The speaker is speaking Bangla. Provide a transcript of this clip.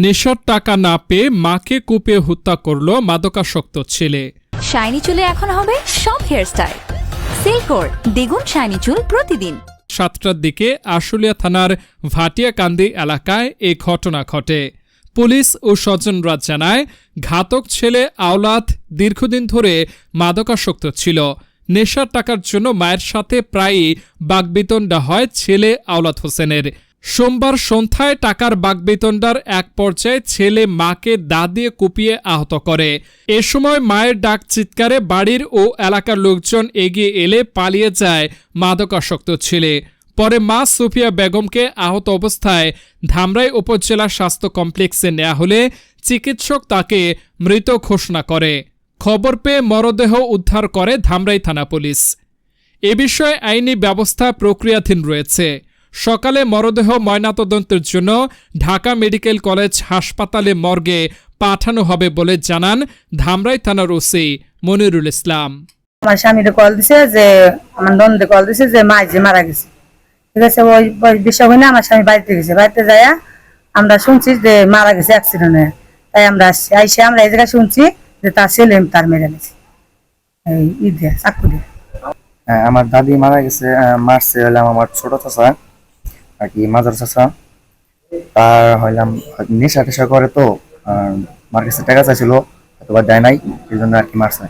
নেশার টাকা না পেয়ে মাকে কুপিয়ে হত্যা করল মাদকাসক্ত ছেলে। শাইনি চুলে এখন হবে সব হেয়ারস্টাইল সিল্কোর দ্বিগুণ শাইনি চুল প্রতিদিন। সাতটার দিকে আশুলিয়া থানার ভাটিয়াকান্দি এলাকায় এই ঘটনা ঘটে। পুলিশ ও স্বজনরা জানায় ঘাতক ছেলে আওলাদ দীর্ঘদিন ধরে মাদকাসক্ত ছিল। নেশার টাকার জন্য মায়ের সাথে প্রায়ই বাগবিতণ্ডা হয় ছেলে আওলাদ হোসেনের। সোমবার সন্ধ্যায় টাকার বাগবিতণ্ডার এক পর্যায়ে ছেলে মাকে দা দিয়ে কুপিয়ে আহত করে। এ সময় মায়ের ডাক চিৎকারে বাড়ির ও এলাকার লোকজন এগিয়ে এলে পালিয়ে যায় মাদকাসক্ত ছেলে। পরে মা সুফিয়া বেগমকে আহত অবস্থায় ধামরাই উপজেলা স্বাস্থ্য কমপ্লেক্সে নেওয়া হলে চিকিৎসক তাকে মৃত ঘোষণা করে। খবর পেয়ে মরদেহ উদ্ধার করে ধামরাই থানা পুলিশ। এ বিষয়ে আইনি ব্যবস্থা প্রক্রিয়াধীন রয়েছে। সকালে মরদেহ ময়নাতদন্তের জন্য ঢাকা মেডিকেল কলেজ হাসপাতালে মর্গে পাঠানো হবে বলে জানান ধামরাই থানার ওসি মনিরুল ইসলাম। আমার স্বামীরে কল দিছে যে আমার নন্দে কল দিছে যে মা যে মারা গেছে। ঠিক আছে ওই বিষয় হইলে আমার স্বামী বাড়িতে গেছে। বাড়িতে যাইয়া আমরা শুনছি যে মারা গেছে অ্যাক্সিডেন্টে তাই আমরা আসছি। আইসে আমরা এই জায়গায় শুনছি যে তার ছেলে তার মেরে গেছে এই ঈদে চাকু দিয়ে হ্যাঁ, আমার দাদি মারা গেছে মারছে হইলাম আমার ছোট চাচা। আর কি মাজার চাচা, তার হইলাম নেশা টেশা করে তো, আর মার কাছে টাকা চাইছিল অথবা দেয় নাই, এই জন্য আর কি মারছে।